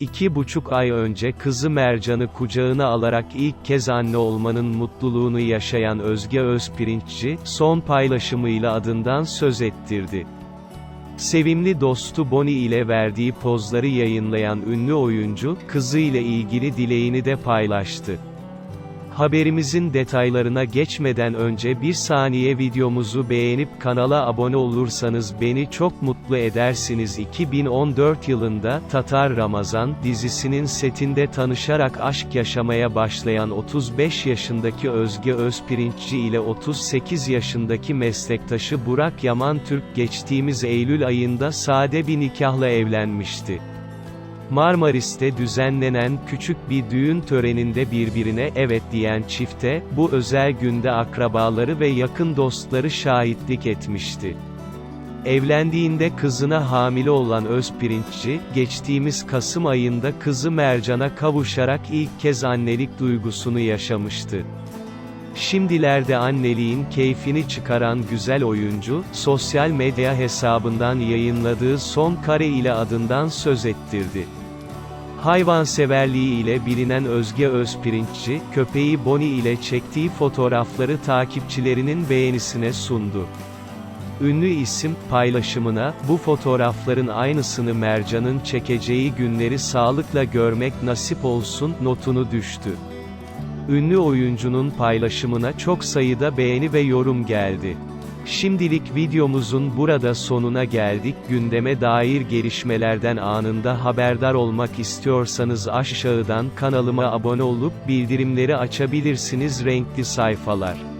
İki buçuk ay önce kızı Mercan'ı kucağına alarak ilk kez anne olmanın mutluluğunu yaşayan Özge Özpirinççi, son paylaşımıyla adından söz ettirdi. Sevimli dostu Bonnie ile verdiği pozları yayınlayan ünlü oyuncu, kızı ile ilgili dileğini de paylaştı. Haberimizin detaylarına geçmeden önce bir saniye videomuzu beğenip kanala abone olursanız beni çok mutlu edersiniz. 2014 yılında Tatar Ramazan dizisinin setinde tanışarak aşk yaşamaya başlayan 35 yaşındaki Özge Özpirinççi ile 38 yaşındaki meslektaşı Burak Yaman Türk geçtiğimiz Eylül ayında sade bir nikahla evlenmişti. Marmaris'te düzenlenen küçük bir düğün töreninde birbirine evet diyen çifte, bu özel günde akrabaları ve yakın dostları şahitlik etmişti. Evlendiğinde kızına hamile olan Özpirinççi, geçtiğimiz Kasım ayında kızı Mercan'a kavuşarak ilk kez annelik duygusunu yaşamıştı. Şimdilerde anneliğin keyfini çıkaran güzel oyuncu, sosyal medya hesabından yayınladığı son kare ile adından söz ettirdi. Hayvanseverliği ile bilinen Özge Özpirinççi, köpeği Bonnie ile çektiği fotoğrafları takipçilerinin beğenisine sundu. Ünlü isim, paylaşımına, bu fotoğrafların aynısını Mercan'ın çekeceği günleri sağlıkla görmek nasip olsun, notunu düştü. Ünlü oyuncunun paylaşımına çok sayıda beğeni ve yorum geldi. Şimdilik videomuzun burada sonuna geldik. Gündeme dair gelişmelerden anında haberdar olmak istiyorsanız aşağıdan kanalıma abone olup bildirimleri açabilirsiniz renkli sayfalar.